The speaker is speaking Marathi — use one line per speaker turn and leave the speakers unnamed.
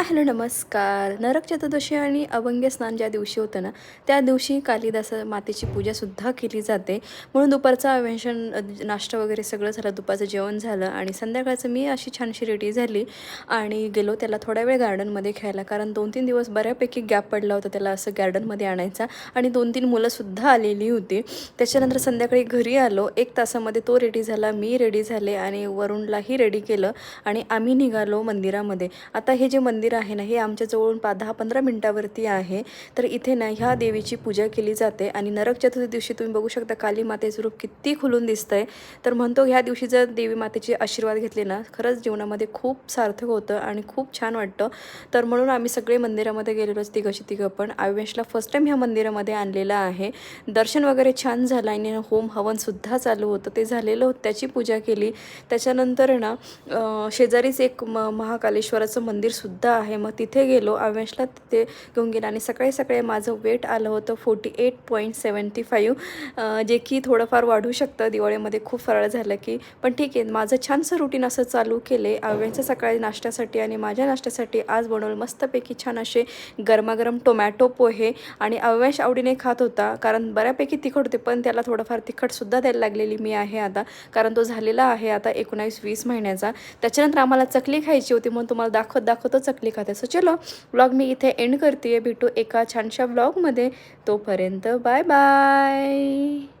हॅलो नमस्कार. नरक चतुर्दशी आणि अभंग्य स्नान ज्या दिवशी होतं ना त्या दिवशी कालिदास मातेची पूजासुद्धा केली जाते. म्हणून दुपारचा अवेंशन नाश्ता वगैरे सगळं झालं दुपारचं जेवण झालं आणि संध्याकाळचं मी अशी छानशी रेडी झाली आणि गेलो त्याला थोड्या वेळ गार्डनमध्ये खेळायला. कारण दोन तीन दिवस बऱ्यापैकी गॅप पडला होता त्याला असं गार्डनमध्ये आणायचा आणि दोन तीन मुलंसुद्धा आलेली होती. त्याच्यानंतर संध्याकाळी घरी आलो. एक तासामध्ये तो रेडी झाला मी रेडी झाले आणि वरुणलाही रेडी केलं आणि आम्ही निघालो मंदिरामध्ये. आता हे जे मंदिर आहे ना हे आमच्याजवळून पा दहा पंधरा मिनटावरती आहे. तर इथे ना ह्या देवीची पूजा केली जाते आणि नरक चतुर्थी दिवशी तुम्ही बघू शकता काली मातेचं रूप किती खुलून दिसतंय. तर म्हणतो ह्या दिवशी जर देवी मातेचे आशीर्वाद घेतले ना खरंच जीवनामध्ये खूप सार्थक होतं आणि खूप छान वाटतं. तर म्हणून आम्ही सगळे मंदिरामध्ये गेलेलोच तिघंशी तिघं पण. आवेशला फर्स्ट टाईम ह्या मंदिरामध्ये आणलेलं आहे. दर्शन वगैरे छान झालं आणि होम हवनसुद्धा चालू होतं. ते झालेलं होतं त्याची पूजा केली. त्याच्यानंतर ना शेजारीच एक म महाकालेश्वराचं मंदिरसुद्धा आहे. मग तिथे गेलो. आवेशला तिथे घेऊन गेलं आणि सकाळी सकाळी माझं वेट आलं होतं forty eight point seventy five जे की थोडंफार वाढू शकतं. दिवाळीमध्ये खूप फराळ झालं की. पण ठीक आहे. माझं छानसं रुटीन असं चालू केले. आव्यांच्या सकाळी नाश्त्यासाठी आणि माझ्या नाश्त्यासाठी आज बनवलं मस्तपैकी छान असे गरमागरम टोमॅटो पोहे आणि अव्यांश आवडीने खात होता. कारण बऱ्यापैकी तिखट होते. पण त्याला थोडंफार तिखटसुद्धा द्यायला लागलेली मी आहे आता. कारण तो झालेला आहे आता एकोणावीस वीस महिन्याचा. त्याच्यानंतर आम्हाला चकली खायची होती. म्हणून तुम्हाला दाखवत दाखवतो चकली खाते सो चलो व्लॉग मी इथे एंड करते भेटू एका छानशा व्लॉगमध्ये तोपर्यंत बाय बाय